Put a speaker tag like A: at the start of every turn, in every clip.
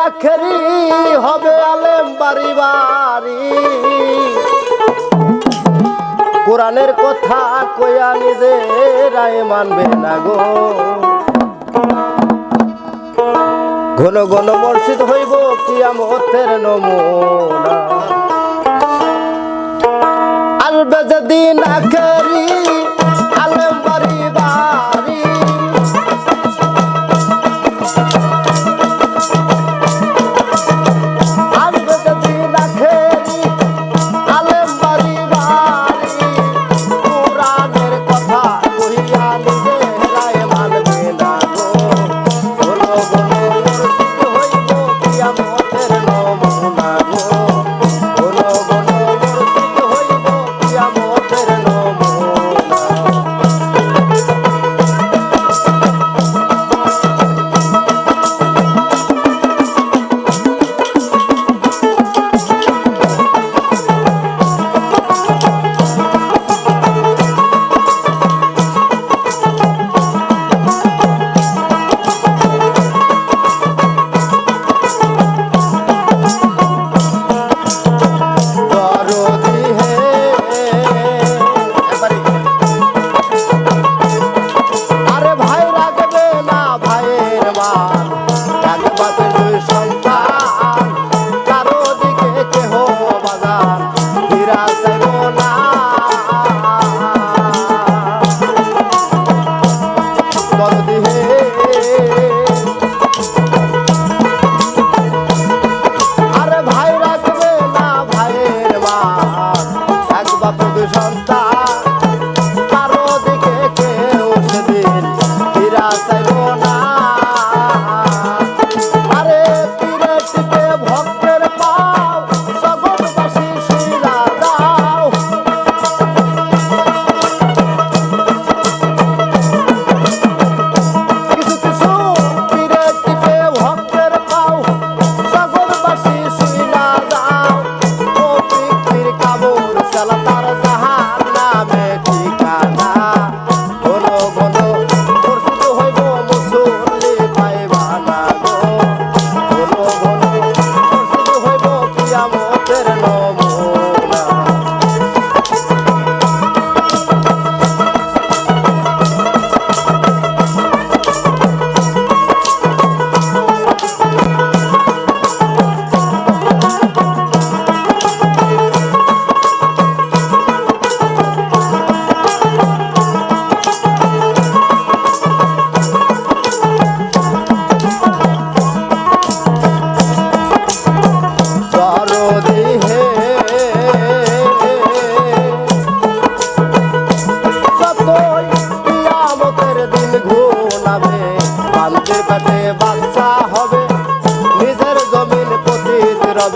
A: রাখি হবে আলেম বাড়ি বাড়ি। কোরআনের কথা কয়া নিজের মানবে না গো। ঘন ঘন মর্জিদ হইব কি আমের নমুনা। আসবে যেদিন আখেরি, আলেম বাড়ি বাড়ি।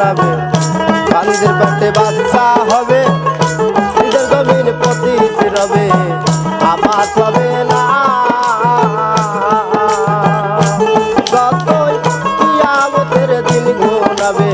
A: নামে বান্দির করতে বাচ্চা হবে, নিজের জমিন প্রতি রবে আমার তবে না। যতই কিয়ামতের দিন ঘোরাবে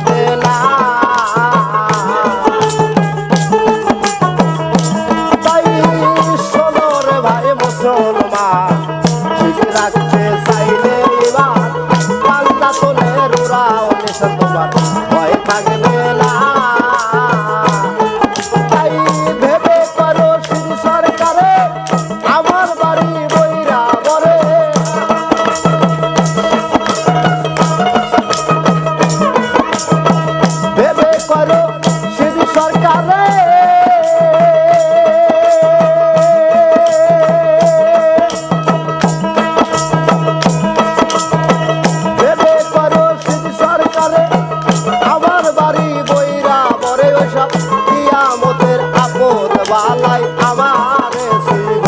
A: থাকবে আমারে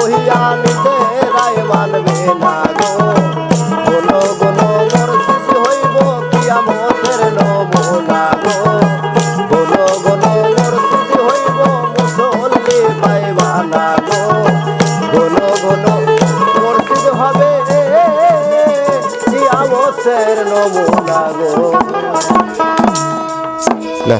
A: কথা কহিয়া নিজেরাই মানবে না গো। গোলো গোলো মরসিদ হইব কিয়ামতের নমুনা গো। গোলো গোলো মরসিদ হইব মুসল্লি পাইবা না গো গোলো গোলো মরসিদ হবে কিয়ামতের নমুনা গো।
B: না